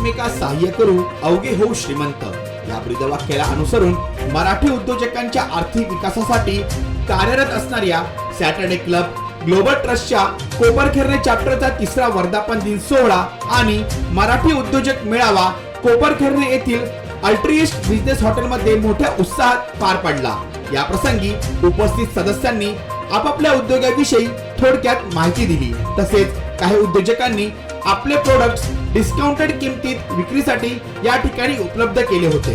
एकमेकास सहाय्य करून अवघे होऊ श्रीमंत. या ब्रीदवाक्याला अनुसरून मराठी उद्योजकांच्या आर्थिक विकासासाठी कार्यरत असणाऱ्या सॅटर्डे क्लब ग्लोबल ट्रस्टच्या कोपरखेरणे चॅप्टरचा तिसरा वर्धापन दिन सोहळा आणि मराठी उद्योजक मेळावा कोपरखेरणे येथील अल्ट्रिएस्ट बिझनेस हॉटेलमध्ये मोठ्या उत्साहात पार पडला. या प्रसंगी उपस्थित सदस्यांनी आपापल्या उद्योगाविषयी थोडक्यात माहिती दिली. तसेच काही उद्योजकांनी आपले प्रोडक्ट्स डिस्काउंटेड किमतीत विक्रीसाठी या ठिकाणी उपलब्ध केले होते.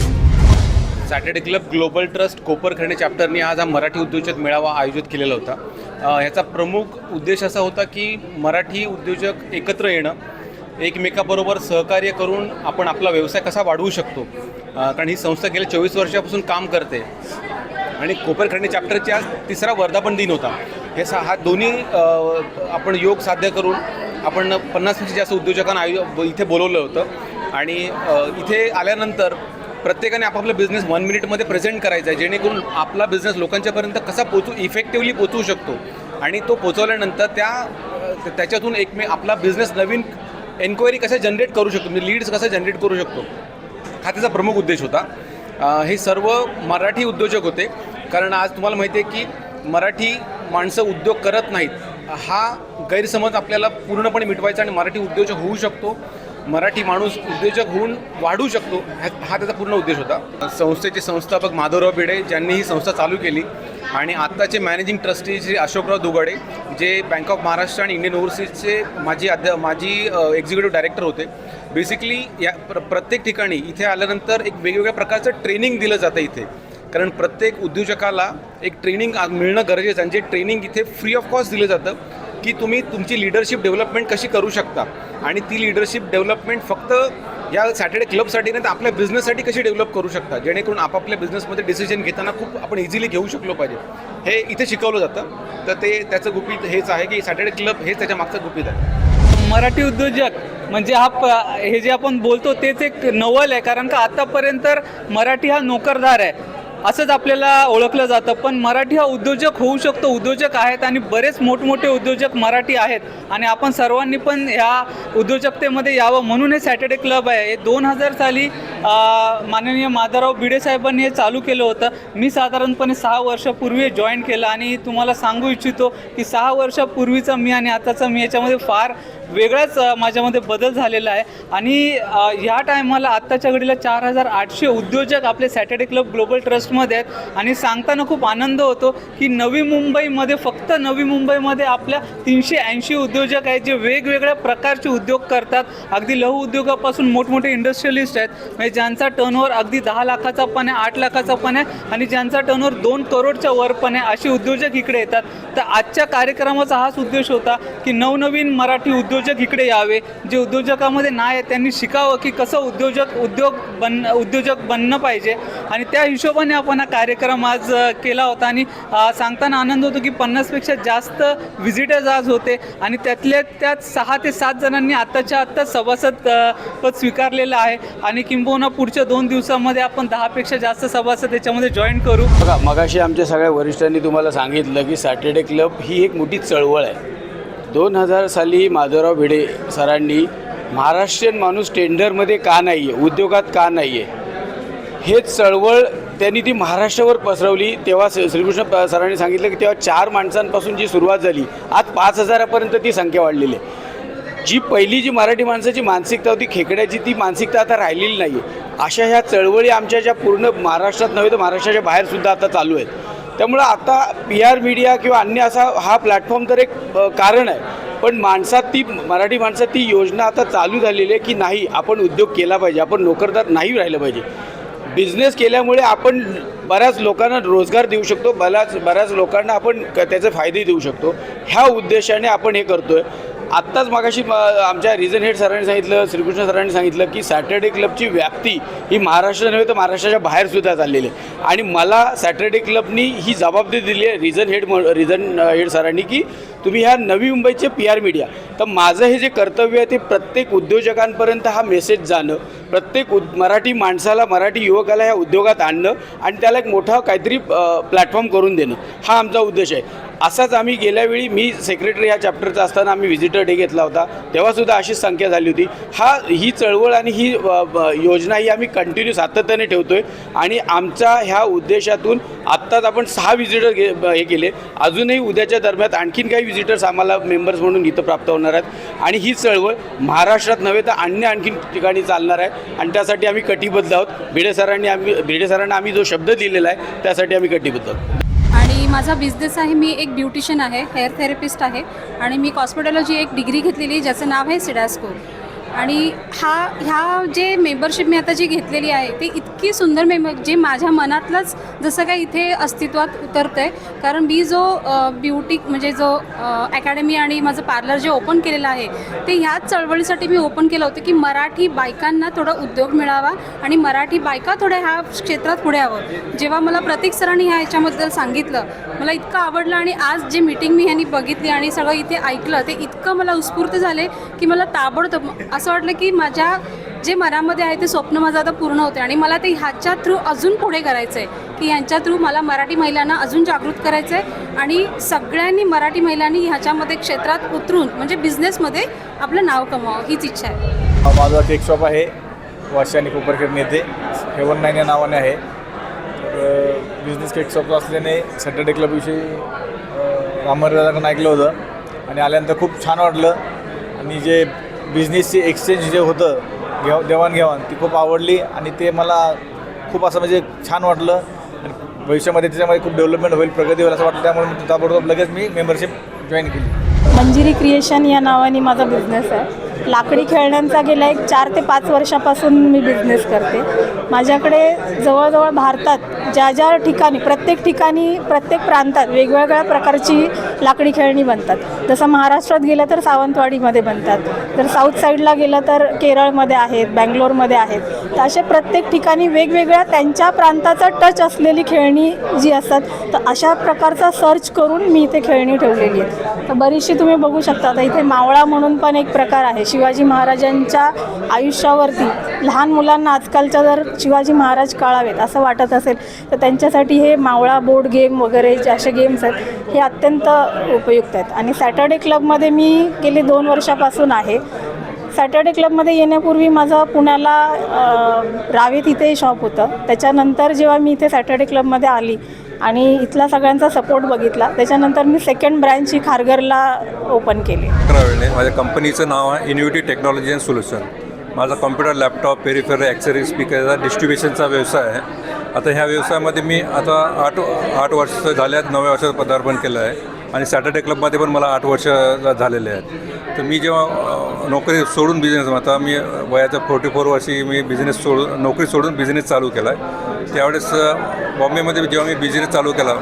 सॅटर्डे क्लब ग्लोबल ट्रस्ट कोपरखंडे चॅप्टरने आज हा मराठी उद्योजक मेळावा आयोजित केलेला होता. ह्याचा प्रमुख उद्देश असा होता की मराठी उद्योजक एकत्र येणं एकमेकाबरोबर सहकार्य करून आपण आपला व्यवसाय कसा वाढवू शकतो. कारण ही संस्था गेल्या चोवीस वर्षापासून काम करते. आणि कोपरखंडे चॅप्टरचे आज तिसरा वर्धापन दिन होता. हे सा हा दोन्ही आपण योग साध्य करून आपण पन्नासपेक्षा जास्त उद्योजकांना आयो इथे बोलवलं होतं. आणि इथे आल्यानंतर प्रत्येकाने आपापला बिझनेस वन मिनिटमध्ये प्रेझेंट करायचा आहे. जेणेकरून आपला बिझनेस लोकांच्यापर्यंत कसा पोचू इफेक्टिव्हली पोचवू शकतो. आणि तो पोचवल्यानंतर त्या त्याच्यातून एक मे आपला बिझनेस नवीन एन्क्वायरी कशा जनरेट करू शकतो म्हणजे लीड्स कसा जनरेट करू शकतो हा त्याचा प्रमुख उद्देश होता. हे सर्व मराठी उद्योजक होते. कारण आज तुम्हाला माहिती आहे की मराठी माणसं उद्योग करत नाहीत. हा गैरसमज आपल्याला पूर्णपणे मिटवायचा आणि मराठी उद्योजक होऊ शकतो. मराठी माणूस उद्योजक होऊन वाढू शकतो हा त्याचा पूर्ण उद्देश होता. संस्थेचे संस्थापक माधवराव भिडे ज्यांनी ही संस्था चालू केली आणि आत्ताचे मॅनेजिंग ट्रस्टी श्री अशोकराव दुगाडे जे बँक ऑफ महाराष्ट्र आणि इंडियन ओव्हरसीजचे माजी अध्या माजी एक्झिक्युटिव्ह डायरेक्टर होते. बेसिकली या प्र प्रत्येक ठिकाणी इथे आल्यानंतर एक वेगवेगळ्या प्रकारचं ट्रेनिंग दिलं जातं इथे. कारण प्रत्येक उद्योजकाला एक ट्रेनिंग मिळणं गरजेचं आहे. आणि जे ट्रेनिंग इथे फ्री ऑफ कॉस्ट दिलं जातं की तुम्ही तुमची लिडरशिप डेव्हलपमेंट कशी करू शकता. आणि ती लिडरशिप डेव्हलपमेंट फक्त या सॅटर्डे क्लबसाठी नाही तर आपल्या बिझनेससाठी कशी डेव्हलप करू शकता. जेणेकरून आपापल्या बिझनेसमध्ये डिसिजन घेताना खूप आपण इझिली घेऊ शकलो पाहिजे. हे इथे शिकवलं जातं. तर ते त्याचं गुपित हेच आहे की सॅटर्डे क्लब हेच त्याच्या मागचं गुपित आहे. मराठी उद्योजक म्हणजे हा हे जे आपण बोलतो तेच एक नवल आहे. कारण का आतापर्यंत मराठी हा नोकरदार आहे. असंच आपल्याला ओळखलं जातं. पण मराठी हा उद्योजक होऊ शकतो. उद्योजक आहेत आणि बरेच मोठमोठे उद्योजक मराठी आहेत. आणि आपण सर्वांनी पण ह्या उद्योजकतेमध्ये यावं म्हणून हे सॅटर्डे क्लब आहे. हे दोन हजार साली माननीय माधवराव भिडे साहेबांनी हे चालू केलं होतं. मी साधारणपणे सहा वर्षापूर्वी जॉईन केलं आणि तुम्हाला सांगू इच्छितो की सहा वर्षापूर्वीचा मी आणि आताचा मी याच्यामध्ये फार वेगळाच माझ्यामध्ये बदल झालेला आहे. आणि ह्या टायमाला आत्ताच्या घडीला चार हजार आठशे उद्योजक आपले सॅटर्डे क्लब ग्लोबल ट्रस्टमध्ये आहेत. आणि सांगताना खूप आनंद होतो की नवी मुंबईमध्ये फक्त नवी मुंबईमध्ये आपल्या तीनशे ऐंशी उद्योजक आहेत जे वेगवेगळ्या प्रकारचे उद्योग करतात. अगदी लघु उद्योगापासून मोठमोठे इंडस्ट्रियलिस्ट आहेत. म्हणजे ज्यांचा टर्नओव्हर अगदी दहा लाखाचा पण आहे आठ लाखाचा पण आहे. आणि ज्यांचा टर्नओव्हर दोन करोडच्या वर पण आहे असे उद्योजक इकडे येतात. तर आजच्या कार्यक्रमाचा हाच उद्देश होता की नवनवीन मराठी उद्योजक इकडे यावे. जे उद्योजकामध्ये नाही आहे त्यांनी शिकावं की कसं उद्योजक उद्योग बन उद्योजक बनणं पाहिजे. आणि त्या हिशोबाने आपण हा कार्यक्रम आज केला होता. आणि सांगताना आनंद होतो की पन्नासपेक्षा जास्त व्हिजिटर्स आज होते. आणि त्यातल्या त्यात सहा ते सात जणांनी आत्ताच्या आत्ता सभासद पद स्वीकारलेलं आहे. आणि किंबहुना पुढच्या दोन दिवसामध्ये आपण दहापेक्षा जास्त सभासद त्याच्यामध्ये जॉईन करू. बघा मगाशी आमच्या सगळ्या वरिष्ठांनी तुम्हाला सांगितलं की सॅटर्डे क्लब ही एक मोठी चळवळ आहे. दोन हजार साली माधवराव भिडे सरांनी महाराष्ट्रीयन माणूस टेंडरमध्ये का नाही आहे उद्योगात का नाही आहे हे चळवळ त्यांनी ती महाराष्ट्रावर पसरवली. तेव्हा श्रीकृष्ण सरांनी सांगितलं की तेव्हा चार माणसांपासून जी सुरुवात झाली आज पाच हजारापर्यंत ती संख्या वाढलेली आहे. जी पहिली जी मराठी माणसाची मानसिकता होती खेकड्याची ती मानसिकता आता राहिलेली नाही आहे अशा ह्या चळवळी आमच्या ज्या पूर्ण महाराष्ट्रात नव्हे तर महाराष्ट्राच्या बाहेरसुद्धा आता चालू आहेत. त्यामुळं आता पी आर मीडिया किंवा अन्य असा हा प्लॅटफॉर्म तर एक कारण आहे. पण माणसात ती मराठी माणसात ती योजना आता चालू झालेली आहे की नाही आपण उद्योग केला पाहिजे आपण नोकरदार नाही राहिलं पाहिजे. बिझनेस केल्यामुळे आपण बऱ्याच लोकांना रोजगार देऊ शकतो बऱ्याच बऱ्याच लोकांना आपण क- त्याचे फायदे देऊ शकतो. ह्या उद्देशाने आपण हे करतो आहे आत्ताच मागाशी आमच्या रिझन हेड सरांनी सांगितलं श्रीकृष्ण सरांनी सांगितलं की सॅटर्डे क्लबची व्याप्ती ही महाराष्ट्र नव्हे तर महाराष्ट्राच्या बाहेरसुद्धा चाललेली आहे. आणि मला सॅटर्डे क्लबनी ही जबाबदारी दिली आहे रिझन हेड रिझन हेड सरांनी की तुम्ही ह्या नवी मुंबईचे पी आर मीडिया. तर माझं हे जे कर्तव्य आहे ते प्रत्येक उद्योजकांपर्यंत हा मेसेज जाणं प्रत्येक उद मराठी माणसाला मराठी युवकाला ह्या उद्योगात आणणं आणि त्याला एक मोठा काहीतरी प्लॅटफॉर्म करून देणं. हा आमचा उद्देश आहे. असाच आम्ही गेल्यावेळी मी सेक्रेटरी या चॅप्टरचा असताना आम्ही व्हिजिटर डे घेतला होता. तेव्हासुद्धा अशीच संख्या झाली होती. हा ही चळवळ आणि ही योजना ही आम्ही कंटिन्यू सातत्याने ठेवतो आहे आणि आमच्या ह्या उद्देशातून आत्ताच आपण सहा व्हिजिटर घे ब- हे केले. अजूनही उद्याच्या दरम्यान आणखीन काही व्हिजिटर्स आम्हाला मेंबर्स म्हणून इथं प्राप्त होणार आहेत. आणि ही चळवळ महाराष्ट्रात नव्हे तर अन्य आणखीन ठिकाणी चालणार आहे. आणि त्यासाठी आम्ही कटिबद्ध आहोत. भिडे सरांनी आम्ही भिडे सरांना आम्ही जो शब्द दिलेला आहे त्यासाठी आम्ही कटिबद्ध आहोत. आणि माझा बिझनेस आहे मी एक ब्युटिशियन आहे हेअर थेरपिस्ट आहे. आणि मी कॉस्मेटॉलॉजी एक डिग्री घेतलेली ज्याचं नाव आहे सिडास्कोर आणि हा ह्या जे मेंबरशिप मी आता जी घेतलेली आहे ते इतकी सुंदर मेंबर जे माझ्या मनातलंच जसं काय इथे अस्तित्वात उतरतं आहे कारण मी जो ब्युटी म्हणजे जो अकॅडमी आणि माझं पार्लर जे ओपन केलेलं आहे ते ह्याच चळवळीसाठी मी ओपन केलं होतं की मराठी बायकांना थोडा उद्योग मिळावा आणि मराठी बायका थोड्या ह्या क्षेत्रात पुढे यावं. जेव्हा मला प्रतीक सरांनी ह्या ह्याच्याबद्दल सांगितलं मला इतकं आवडलं आणि आज जे मीटिंग मी ह्यांनी बघितली आणि सगळं इथे ऐकलं ते इतकं मला उत्स्फूर्त झाले की मला ताबडतोब असं वाटलं की माझ्या जे मनामध्ये आहे ते स्वप्न माझं आता पूर्ण होते आणि मला ते ह्याच्या थ्रू अजून पुढे करायचं आहे की ह्यांच्या थ्रू मला मराठी महिलांना अजून जागृत करायचं आहे आणि सगळ्यांनी मराठी महिलांनी ह्याच्यामध्ये क्षेत्रात उतरून म्हणजे बिझनेसमध्ये आपलं नाव कमावं हीच इच्छा आहे. हा माझा केक शॉप आहे वाशी आणि कोपरखेड येथे हेवन नाईन या नावाने आहे. बिझनेस केक शॉप असल्याने सॅटर्डे क्लबविषयी रामदादांकडून ऐकलं होतं. आणि आल्यानंतर खूप छान वाटलं. आणि जे बिझनेसचे एक्सचेंज जे होतं घेव देवाणघेवाण ती खूप आवडली. आणि ते मला खूप असं म्हणजे छान वाटलं. आणि भविष्यामध्ये त्याच्यामध्ये खूप डेव्हलपमेंट होईल प्रगती होईल असं वाटलं. त्यामुळे मी ताबडतोब लगेच मी मेंबरशिप जॉईन केली. मंजिरी क्रिएशन या नावाने माझा बिझनेस आहे. लाकडी खेळण्यांचा गेल्या एक चार ते पाच वर्षापासून मी बिझनेस करते. माझ्याकडे जवळजवळ भारतात ज्या ज्या ठिकाणी प्रत्येक ठिकाणी प्रत्येक प्रांतात वेगवेगळ्या प्रकारची लाकडी खेळणी बनतात. जसं महाराष्ट्रात गेलं तर सावंतवाडीमध्ये बनतात. जर साऊथ साईडला गेलं तर केरळमध्ये आहेत बँगलोरमध्ये आहेत. तर असे प्रत्येक ठिकाणी वेगवेगळ्या त्यांच्या प्रांताचा टच असलेली खेळणी जी असतात तर अशा प्रकारचा सर्च करून मी इथे खेळणी ठेवलेली आहे तर बरीचशी तुम्ही बघू शकता इथे मावळा म्हणून पण एक प्रकार आहे. शिवाजी महाराजांच्या आयुष्यावरती लहान मुलांना आजकालच्या जर शिवाजी महाराज कळावेत असं वाटत असेल तर त्यांच्यासाठी हे मावळा बोर्ड गेम वगैरे जे असे गेम्स आहेत हे अत्यंत उपयुक्त आहेत. आणि सॅटर्डे क्लबमध्ये मी गेली दोन वर्षापासून आहे. सॅटर्डे क्लबमध्ये येण्यापूर्वी माझं पुण्याला रावे रावेत शॉप होतं. त्याच्यानंतर जेव्हा मी इथे सॅटर्डे क्लबमध्ये आली आणि इथला सगळ्यांचा सपोर्ट बघितला त्याच्यानंतर मी सेकंड ब्रँच ही खारघरला ओपन केली. माझ्या कंपनीचं नाव आहे इन्व्हिटी टेक्नॉलॉजी अँड सोल्युशन माझा कॉम्प्युटर लॅपटॉप पेरिफेर ॲक्सेसरीज स्पीकरचा डिस्ट्रीब्युशनचा व्यवसाय आहे. आता ह्या व्यवसायामध्ये मी आता आठ आठ वर्ष झाल्यात आहेत नव्या वर्षाचं पदार्पण केलं आहे. आणि सॅटर्डे क्लबमध्ये पण मला आठ वर्ष झालेले आहेत. तर मी जेव्हा नोकरी सोडून बिझनेस आता मी वयाच्या फोर्टी फोर वर्षी मी बिझनेस सोडून नोकरी सोडून बिझनेस चालू केला आहे त्यावेळेस बॉम्बेमध्ये जेव्हा मी बिझनेस चालू केला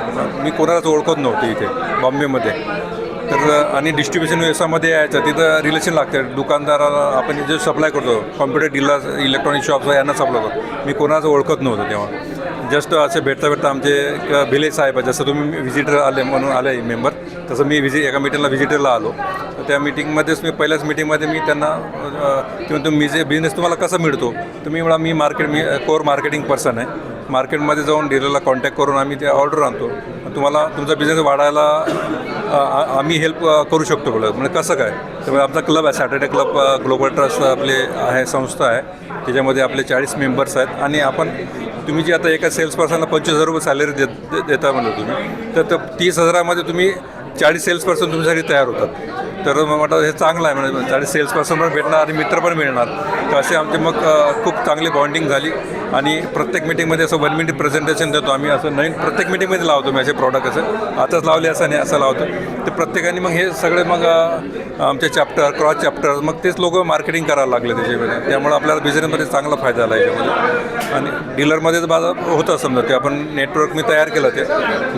मी कोणालाच ओळखत नव्हती इथे बॉम्बेमध्ये. तर आणि डिस्ट्रीब्युशन व्यवसायामध्ये यायचं तिथं रिलेशन लागते. दुकानदाराला आपण जे सप्लाय करतो कॉम्प्युटर डीलर्स इलेक्ट्रॉनिक शॉप्स यांना सप्लाय करतो. मी कोणाचं ओळखत नव्हतं तेव्हा. जस्ट असे भेटता भेटता आमचे भिले साहेब जसं तुम्ही व्हिजिटर आले म्हणून आले मेंबर तसं मी व्हिजि एका मीटिंगला व्हिजिटरला आलो. तर त्या मीटिंगमध्येच मी पहिल्याच मीटिंगमध्ये मी त्यांना किंवा तुम्ही जे बिझनेस तुम्हाला कसा मिळतो? तुम्ही म्हणा मी मार्केट मी कोर मार्केटिंग पर्सन आहे. मार्केटमध्ये जाऊन डीलरला कॉन्टॅक्ट करून आम्ही ते ऑर्डर आणतो. तुम्हाला तुमचा बिझनेस वाढायला आम्ही हेल्प करू शकतो बोला म्हणजे कसं काय? त्यामुळे आमचा क्लब आहे सॅटर्डे क्लब ग्लोबल ट्रस्ट आपले आहे संस्था आहे. त्याच्यामध्ये आपले चाळीस मेंबर्स आहेत. आणि आपण तुम्ही जे आता एका सेल्स पर्सनला पंचवीस हजार रुपये सॅलरी देत दे- देता म्हणलं तुम्ही तर तीस हजारामध्ये तुम्ही चाळीस सेल्स पर्सन तुमच्यासाठी तयार होतात. तर मग म्हटलं हे चांगलं आहे म्हणजे आणि सेल्स पर्सन पण भेटणार आणि मित्र पण मिळणार. तर असे आमचे मग खूप चांगली बॉन्डिंग झाली. आणि प्रत्येक मिटिंगमध्ये असं वन मिनिट प्रेझेंटेशन देतो आम्ही. असं नवीन प्रत्येक मिटिंगमध्ये लावतो मी असे प्रॉडक्ट असं. आताच लावले असं नाही असं लावतो. तर प्रत्येकाने मग हे सगळे मग आमचे चॅप्टर क्रॉस चॅप्टर मग तेच लोक मार्केटिंग करायला लागले त्याच्यामध्ये. त्यामुळे आपल्याला बिझनेसमध्ये चांगला फायदा झाला याच्यामध्ये. आणि डीलरमध्येच माझं होतं समजा ते. आपण नेटवर्क मी तयार केलं ते.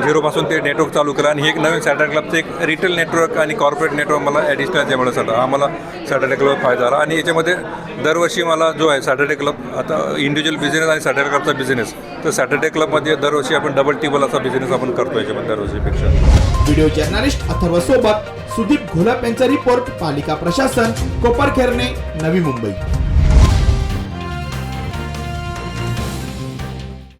झिरोपासून ते नेटवर्क चालू केलं. आणि हे एक नवीन सॅटर क्लबचं एक रिटेल नेटवर्क आणि कॉर्पोरेट नेटवर्क मला ॲडिशनल त्यामुळे झालं हा मला सॅटर्डे क्लब फायदा झाला. आणि याच्यामध्ये दरवर्षी मला जो आहे सॅटर्डे क्लब आता इंडिव्हिज्युअल बिझनेस आणि सॅटर्डे क्लबचा बिझनेस तर सॅटर्डे क्लबमध्ये दरवर्षी आपण डबल टेबल असा बिझनेस आपण करतो याच्यामध्ये दरवर्षीपेक्षा. व्हिडिओ जर्नलिस्ट अथर्व सोबत सुदीप घोलप यांचा रिपोर्ट पालिका प्रशासन कोपरखेरणे नवी मुंबई.